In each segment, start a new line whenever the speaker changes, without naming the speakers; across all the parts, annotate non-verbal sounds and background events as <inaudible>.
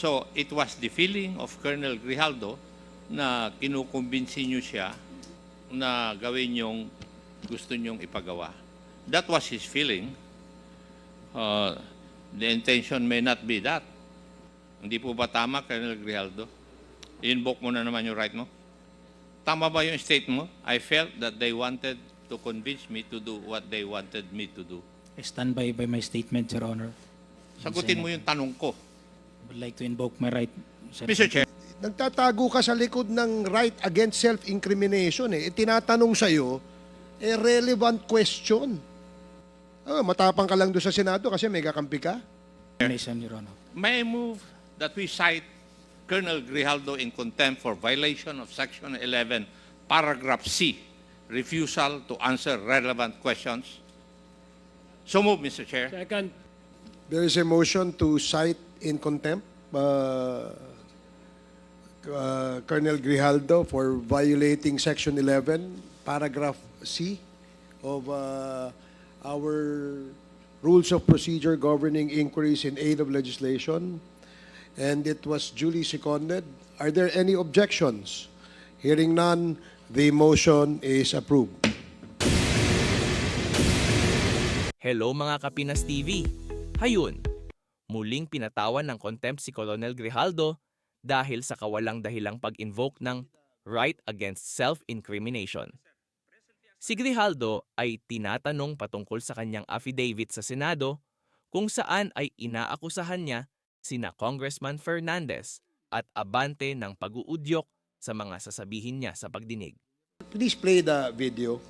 So, it was the feeling of Colonel Grijaldo na kinukumbinsi nyo siya na gawin yung gusto nyong ipagawa. That was his feeling. Uh, the intention may not be that. Hindi po ba tama, Colonel Grijaldo? I-invoke mo na naman yung right mo. Tama ba yung state mo? I felt that they wanted to convince me to do what they wanted me to do.
I stand by by my statement, Your Honor.
Sagutin mo yung tanong ko.
Would like to invoke my right. Sir.
Mr. Chair,
Nagtatago ka sa likod ng right against self-incrimination eh. Tinatanong sa'yo, eh, relevant question. Ah, matapang ka lang doon sa Senado kasi may kakampi ka.
Nation, Your Honor.
may I move that we cite Colonel Grijaldo in contempt for violation of Section 11, Paragraph C, refusal to answer relevant questions? So move, Mr. Chair.
Second.
There is a motion to cite in contempt uh, uh, Colonel Grijaldo for violating Section 11, Paragraph C of uh, our Rules of Procedure governing inquiries in aid of legislation, and it was duly seconded. Are there any objections? Hearing none, the motion is approved.
Hello mga Kapinas TV! Hayun! Muling pinatawan ng contempt si Colonel Grijaldo dahil sa kawalang dahilang pag-invoke ng right against self-incrimination. Si Grijaldo ay tinatanong patungkol sa kanyang affidavit sa Senado kung saan ay inaakusahan niya sina Congressman Fernandez at Abante ng pag-uudyok sa mga sasabihin niya sa pagdinig.
Please play the video.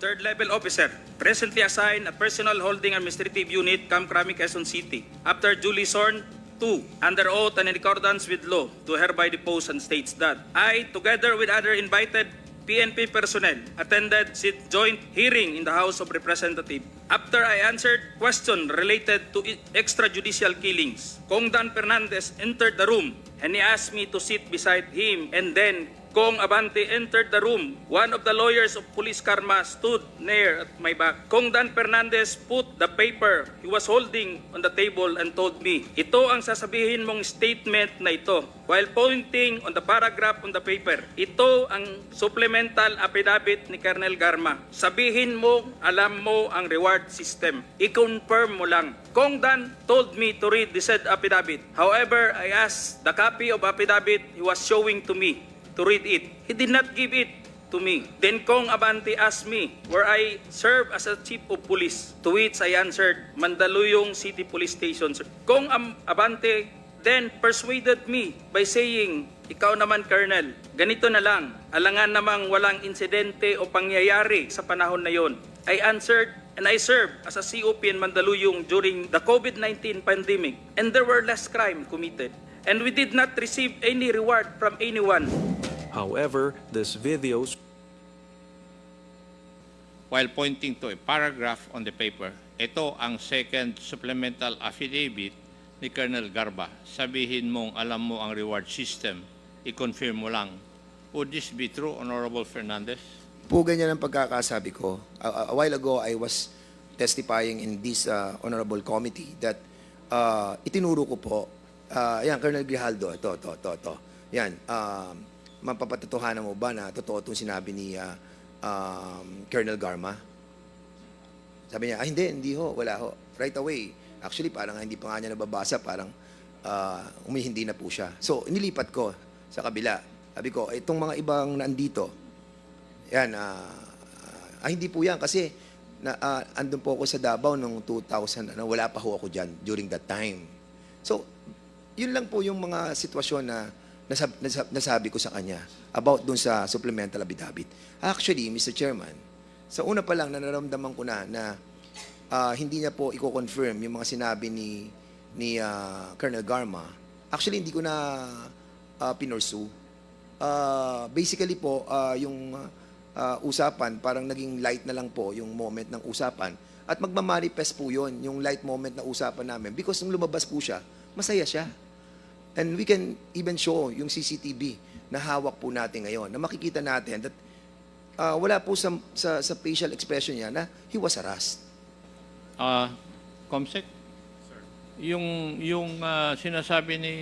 Third level officer, presently assigned at Personal Holding Administrative Unit, Camp Crami, Quezon City. After duly sworn, two, under oath and in accordance with law, to hereby depose and states that I, together with other invited PNP personnel, attended joint hearing in the House of Representatives. After I answered question related to extrajudicial killings, Kong Dan Fernandez entered the room and he asked me to sit beside him and then Kong Abante entered the room. One of the lawyers of Police Karma stood near at my back. Kong Dan Fernandez put the paper he was holding on the table and told me, ito ang sasabihin mong statement na ito. While pointing on the paragraph on the paper, ito ang supplemental affidavit ni Colonel Garma. Sabihin mo, alam mo ang reward system. I-confirm mo lang. Kong Dan told me to read the said affidavit. However, I asked the copy of affidavit he was showing to me to read it. He did not give it to me. Then Kong Abante asked me where I serve as a chief of police. To which I answered, Mandaluyong City Police Station. sir." Kong Abante then persuaded me by saying, ikaw naman, Colonel, ganito na lang, alangan namang walang insidente o pangyayari sa panahon na yon. I answered, and I served as a COP in Mandaluyong during the COVID-19 pandemic, and there were less crime committed. And we did not receive any reward from anyone.
However, this video
while pointing to a paragraph on the paper, ito ang second supplemental affidavit ni Colonel Garba. Sabihin mong alam mo ang reward system, i-confirm mo lang. Would this be true, Honorable Fernandez?
po ganyan ang pagkakasabi ko. A, a while ago, I was testifying in this uh, honorable committee that uh, itinuro ko po, uh, yan, Colonel Grijaldo, ito, ito, ito, ito. Yan, um, mapapatotohanan mo ba na totoo itong sinabi ni uh, um, Colonel Garma? Sabi niya, ah, hindi, hindi ho, wala ho. Right away. Actually, parang hindi pa nga niya nababasa, parang uh, umihindi na po siya. So, inilipat ko sa kabila. Sabi ko, itong mga ibang nandito, yan, ah, ah, hindi po yan kasi na, ah, andun po ako sa Davao noong 2000, ano, wala pa ho ako dyan during that time. So, yun lang po yung mga sitwasyon na nasab, nasab, nasabi ko sa kanya about dun sa supplemental affidavit. Actually, Mr. Chairman, sa una pa lang na nararamdaman ko na na ah, hindi niya po i-confirm yung mga sinabi ni ni ah, Colonel Garma. Actually, hindi ko na uh, pinorsu. Ah, basically po, ah, yung ah, usapan, parang naging light na lang po yung moment ng usapan. At magmamanifest po yun, yung light moment na usapan namin. Because nung lumabas po siya, masaya siya. And we can even show yung CCTV na hawak po natin ngayon, na makikita natin that ah, wala po sa, sa, sa facial expression niya na he was harassed.
Uh, Comsec? Yung, yung ah, sinasabi ni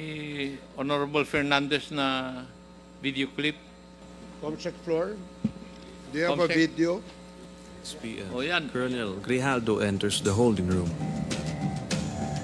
Honorable Fernandez na video clip,
Comsec floor. Do you have a
Comsec.
video?
PM.
o yan,
Colonel Grijaldo enters the holding room.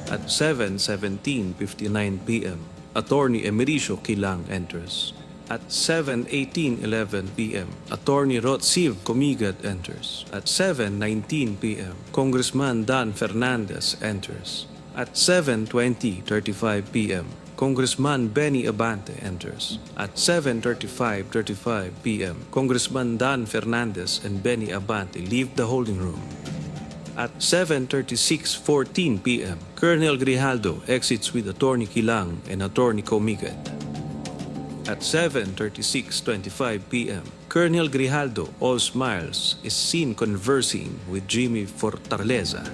At 7:17:59 p.m., Attorney Emericio Kilang enters. At 7:18:11 p.m., Attorney Rotsiv Comigat enters. At 7:19 p.m., Congressman Dan Fernandez enters. At 7:20:35 p.m., Congressman Benny Abante enters. At 7:35:35 p.m., Congressman Dan Fernandez and Benny Abante leave the holding room. At 7.36.14 p.m., Colonel Grijaldo exits with Attorney Kilang and Attorney Comigat. At 7.36.25 p.m., Colonel Grijaldo, all smiles, is seen conversing with Jimmy Fortaleza.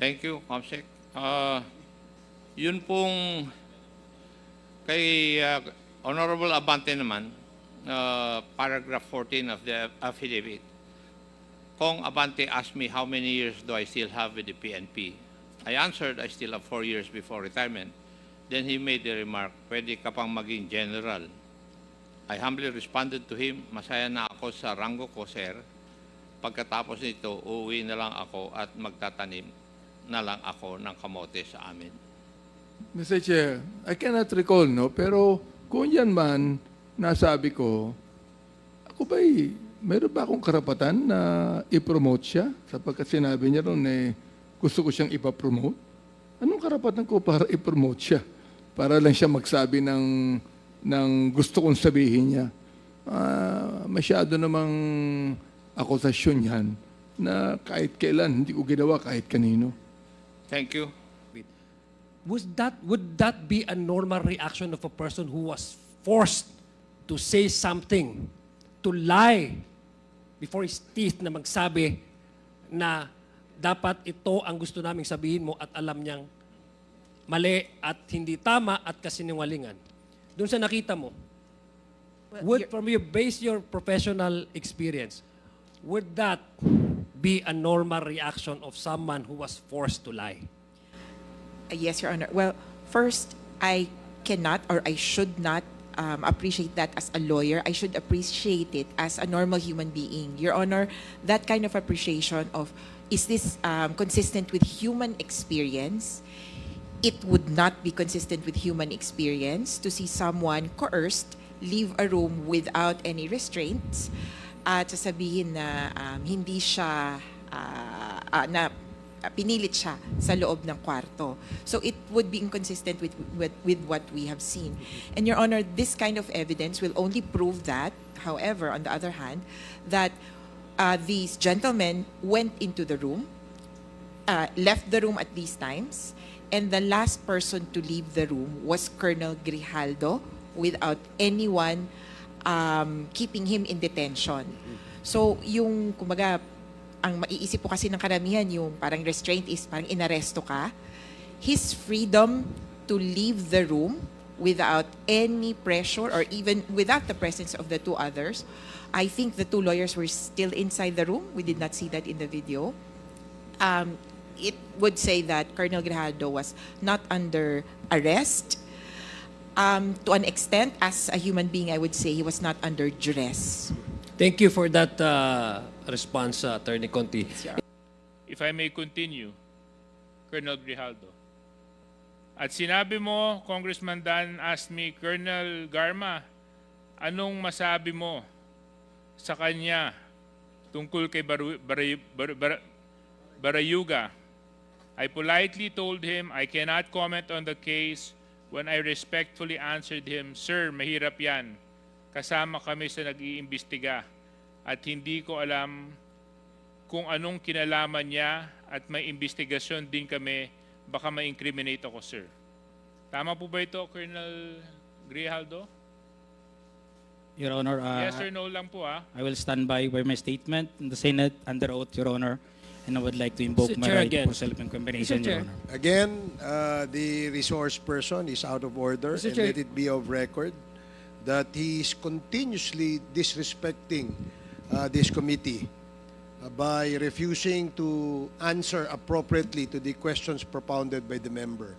Thank you, Comsec. Ah, yun pong kay ah, Honorable Abante naman, ah, paragraph 14 of the affidavit. Kong Abante asked me how many years do I still have with the PNP. I answered I still have four years before retirement. Then he made the remark, pwede ka pang maging general. I humbly responded to him, masaya na ako sa rango ko, sir. Pagkatapos nito, uuwi na lang ako at magtatanim na lang ako ng kamote sa amin.
Mr. Chair, I cannot recall, no? Pero kung yan man, nasabi ko, ako ba'y, meron ba akong karapatan na i-promote siya? Sapagkat sinabi niya ron eh, gusto ko siyang ipapromote. Anong karapatan ko para i-promote siya? Para lang siya magsabi ng, ng gusto kong sabihin niya. Ah, masyado namang akusasyon yan na kahit kailan hindi ko ginawa kahit kanino.
Thank you.
would that would that be a normal reaction of a person who was forced to say something to lie before his teeth na magsabi na dapat ito ang gusto naming sabihin mo at alam niyang mali at hindi tama at kasinungalingan. Doon sa nakita mo, would from your base your professional experience, would that be a normal reaction of someone who was forced to lie?
Uh, Yes, Your Honor. Well, first, I cannot or I should not um, appreciate that as a lawyer. I should appreciate it as a normal human being. Your Honor, that kind of appreciation of is this um, consistent with human experience? It would not be consistent with human experience to see someone coerced leave a room without any restraints at sasabihin na um, hindi siya ah, ah, na ah, pinilit siya sa loob ng kwarto. So it would be inconsistent with, with, with what we have seen. And Your Honor, this kind of evidence will only prove that, however, on the other hand, that uh, these gentlemen went into the room, uh, left the room at these times, and the last person to leave the room was Colonel Grijaldo without anyone um, keeping him in detention. So, yung, kumbaga, ang maiisip po kasi ng karamihan, yung parang restraint is parang inaresto ka. His freedom to leave the room without any pressure or even without the presence of the two others. I think the two lawyers were still inside the room. We did not see that in the video. Um, it would say that Colonel Grijaldo was not under arrest. Um, to an extent, as a human being, I would say he was not under duress.
Thank you for that uh, response, uh, Attorney Conti.
if I may continue, Colonel Grijaldo. At sinabi mo, Congressman Dan asked me, Colonel Garma, anong masabi mo sa kanya tungkol kay Baru, Baray- Bar- Bar- Barayuga? I politely told him I cannot comment on the case when I respectfully answered him, Sir, mahirap yan. Kasama kami sa nag-iimbestiga at hindi ko alam kung anong kinalaman niya at may investigasyon din kami, baka ma-incriminate ako, sir. Tama po ba ito, Colonel Grijaldo?
Your Honor, uh,
yes or no lang po, ah.
I will stand by by my statement in the Senate under oath, Your Honor, and I would like to invoke
Mr.
my
Chair
right
again.
for self-incrimination,
Mr. Chair.
Your Honor.
Again, uh, the resource person is out of order
Mr.
and
Chair.
let it be of record that he is continuously disrespecting uh, this committee. uh, by refusing to answer appropriately to the questions propounded by the member.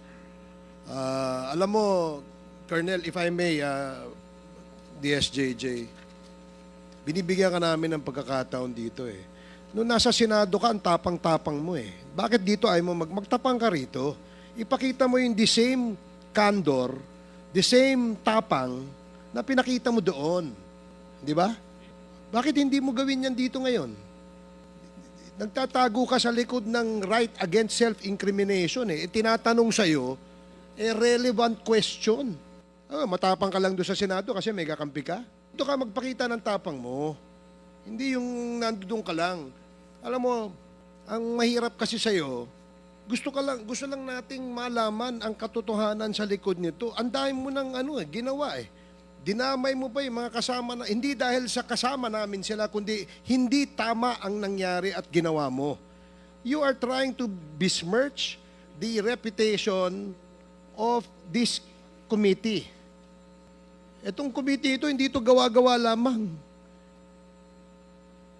Uh, alam mo, Colonel, if I may, uh, DSJJ, binibigyan ka namin ng pagkakataon dito eh. Noong nasa Senado ka, ang tapang-tapang mo eh. Bakit dito ay mo mag magtapang ka rito? Ipakita mo yung the same candor, the same tapang na pinakita mo doon. Di ba? Bakit hindi mo gawin yan dito ngayon? Nagtatago ka sa likod ng right against self-incrimination eh. Tinatanong sa'yo, a relevant question. Ah, matapang ka lang doon sa Senado kasi may kakampi ka. Ito ka magpakita ng tapang mo. Hindi yung nandoon ka lang. Alam mo, ang mahirap kasi sa'yo, gusto ka lang gusto lang nating malaman ang katotohanan sa likod nito. Ang dami mo ng ano eh, ginawa eh. Dinamay mo pa yung mga kasama na, hindi dahil sa kasama namin sila, kundi hindi tama ang nangyari at ginawa mo. You are trying to besmirch the reputation of this committee. Itong committee ito, hindi ito gawa-gawa lamang.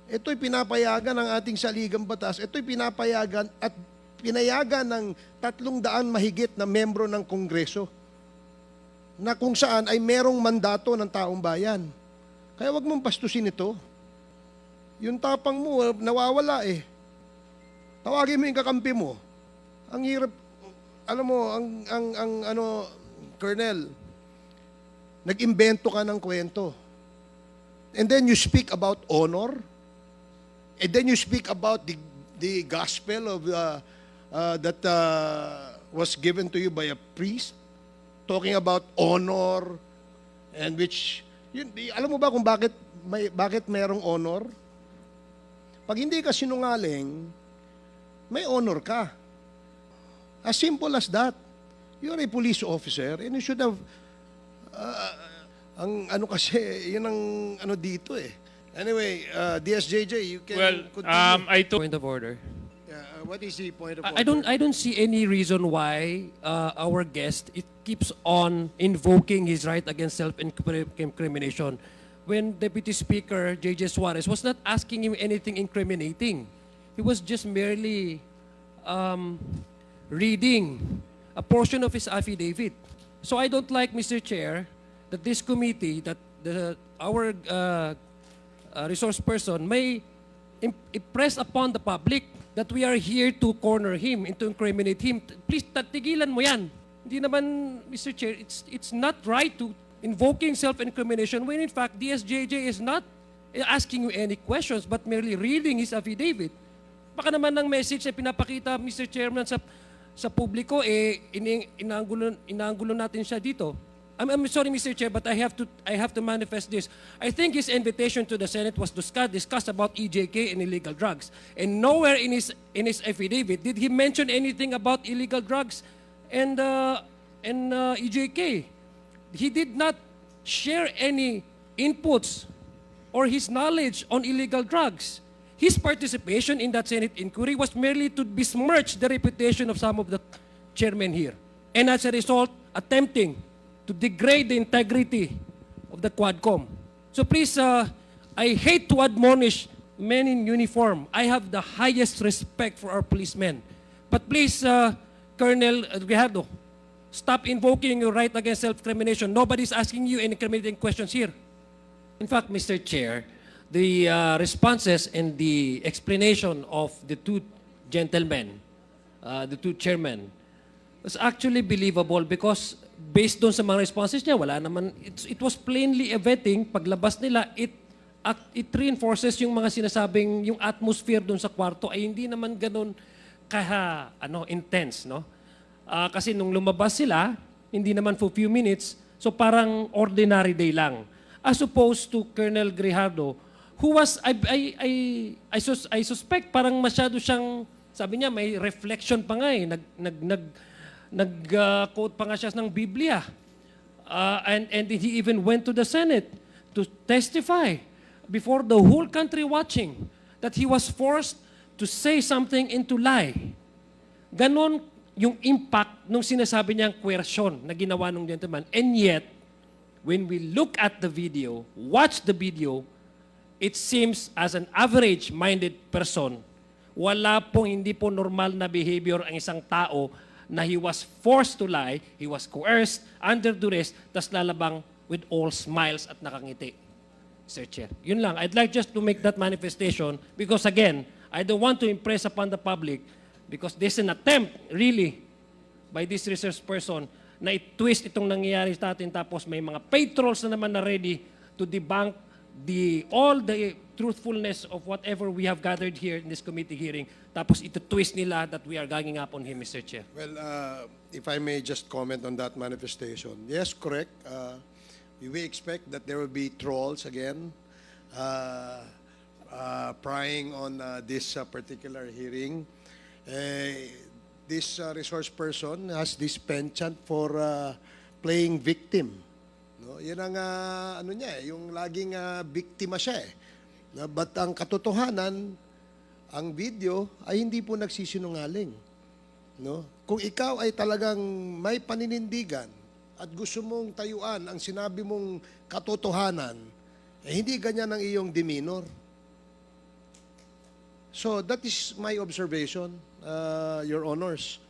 Ito'y pinapayagan ng ating saligang batas. Ito'y pinapayagan at pinayagan ng tatlong daan mahigit na membro ng Kongreso na kung saan ay merong mandato ng taong bayan. Kaya wag mong pastusin ito. Yung tapang mo, nawawala eh. Tawagin mo yung kakampi mo. Ang hirap, alam mo, ang, ang, ang ano, Colonel, nag-imbento ka ng kwento. And then you speak about honor. And then you speak about the, the gospel of uh, uh, that uh, was given to you by a priest. Talking about honor and which yun, di- alam mo ba kung bakit may bakit mayroong honor? Pag hindi ka sinungaling, may honor ka. As simple as that. You're a police officer and you should have uh, ang ano kasi, <laughs> yun ang ano dito eh. Anyway, uh, DSJJ, you can
Well,
continue.
um, I took
Point of order.
Uh, what is the point of
I I don't I don't see any reason why uh, our guest it keeps on invoking his right against self-incrimination when Deputy Speaker J.J. Suarez was not asking him anything incriminating. He was just merely um, reading a portion of his affidavit. So I don't like, Mr. Chair, that this committee, that the, our uh, uh, resource person may im- impress upon the public that we are here to corner him and to incriminate him. Please, tatigilan mo yan. Hindi naman, Mr. Chair, it's, it's not right to invoking self-incrimination when in fact DSJJ is not asking you any questions but merely reading his affidavit. Baka naman ng message na pinapakita, Mr. Chairman, sa, sa publiko, eh, ini, inaanggulo, inaanggulo natin siya dito. I'm, I'm sorry, Mr. Chair, but I have to I have to manifest this. I think his invitation to the Senate was discuss, discussed about EJK and illegal drugs, and nowhere in his in his affidavit did he mention anything about illegal drugs and uh, and uh, EJK. He did not share any inputs or his knowledge on illegal drugs. His participation in that Senate inquiry was merely to besmirch the reputation of some of the chairmen here. And as a result, attempting to degrade the integrity of the Quadcom. So please, uh, I hate to admonish men in uniform. I have the highest respect for our policemen. But please, uh, Colonel Grijaldo, stop invoking your right against self-incrimination. Nobody's asking you any incriminating questions here. In fact, Mr. Chair, the uh, responses and the explanation of the two gentlemen, uh, the two chairmen, was actually believable because based doon sa mga responses niya, wala naman, it, it was plainly evident, paglabas nila, it, it reinforces yung mga sinasabing, yung atmosphere doon sa kwarto ay hindi naman ganun kaha, ano, intense, no? Ah, kasi nung lumabas sila, hindi naman for few minutes, so parang ordinary day lang. As opposed to Colonel Grijaldo, who was, I, I, I, I, sus- I suspect, parang masyado siyang, sabi niya, may reflection pa nga eh, nag, nag, nag, nag-quote pa nga siya ng Biblia. Uh, and, and he even went to the Senate to testify before the whole country watching that he was forced to say something and to lie. Ganon yung impact nung sinasabi niyang coercion na ginawa ng gentleman. And yet, when we look at the video, watch the video, it seems as an average-minded person, wala pong hindi po normal na behavior ang isang tao na he was forced to lie, he was coerced, under duress, tas lalabang with all smiles at nakangiti. Sir Chair. Yun lang. I'd like just to make that manifestation because again, I don't want to impress upon the public because there's an attempt really by this research person na i-twist itong nangyayari sa atin tapos may mga paid trolls na naman na ready to debunk the all the truthfulness of whatever we have gathered here in this committee hearing tapos ito twist nila that we are ganging up on him, Mr. Chair.
Well, uh, if I may just comment on that manifestation. Yes, correct. Uh, we expect that there will be trolls again uh, uh, prying on uh, this uh, particular hearing. Eh, this uh, resource person has this penchant for uh, playing victim. No, yan ang uh, ano niya, eh, yung laging uh, biktima siya eh. But ang katotohanan, ang video ay hindi po nagsisinungaling. No? Kung ikaw ay talagang may paninindigan at gusto mong tayuan ang sinabi mong katotohanan, eh hindi ganyan ang iyong demeanor. So that is my observation, uh, Your Honors.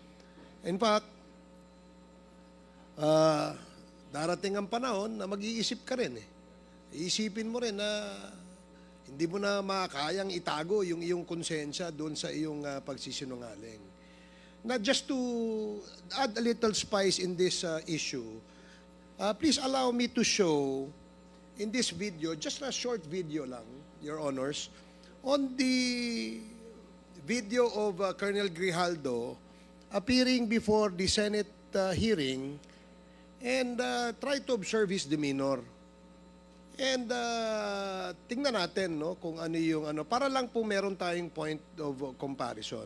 In fact, uh, darating ang panahon na mag-iisip ka rin eh. Iisipin mo rin na hindi mo na makakayang itago yung iyong konsensya doon sa iyong uh, pagsisinungaling. Now, just to add a little spice in this uh, issue, uh, please allow me to show in this video, just a short video lang, Your Honors, on the video of uh, Colonel Grijaldo appearing before the Senate uh, hearing and uh, try to observe his demeanor. And uh, tingnan natin no kung ano yung ano para lang po meron tayong point of uh, comparison.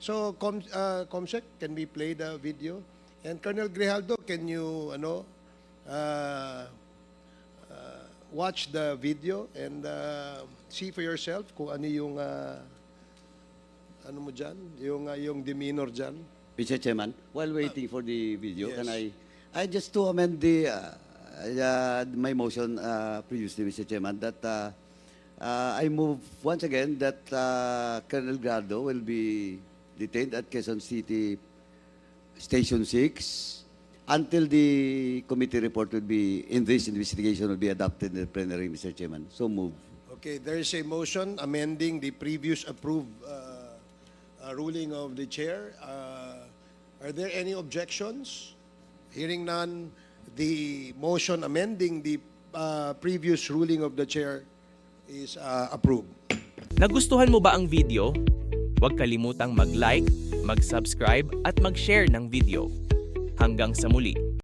So Com uh, Comsec, can we play the video? And Colonel Grijaldo, can you ano uh, uh, watch the video and uh, see for yourself kung ano yung uh, ano mo diyan, yung uh, yung demeanor diyan.
Mr. Chairman, while waiting for the video,
yes.
can I, I just to amend the, uh, uh, my motion uh, previously, Mr. Chairman, that uh, uh, I move once again that uh, Colonel Grado will be detained at Quezon City Station 6 until the committee report will be, in this investigation will be adopted in the plenary, Mr. Chairman. So move.
Okay, there is a motion amending the previous approved uh, uh, ruling of the chair. Uh, Are there any objections? Hearing none, the motion amending the uh, previous ruling of the chair is uh, approved.
Nagustuhan mo ba ang video? Huwag kalimutang mag-like, mag-subscribe at mag-share ng video. Hanggang sa muli.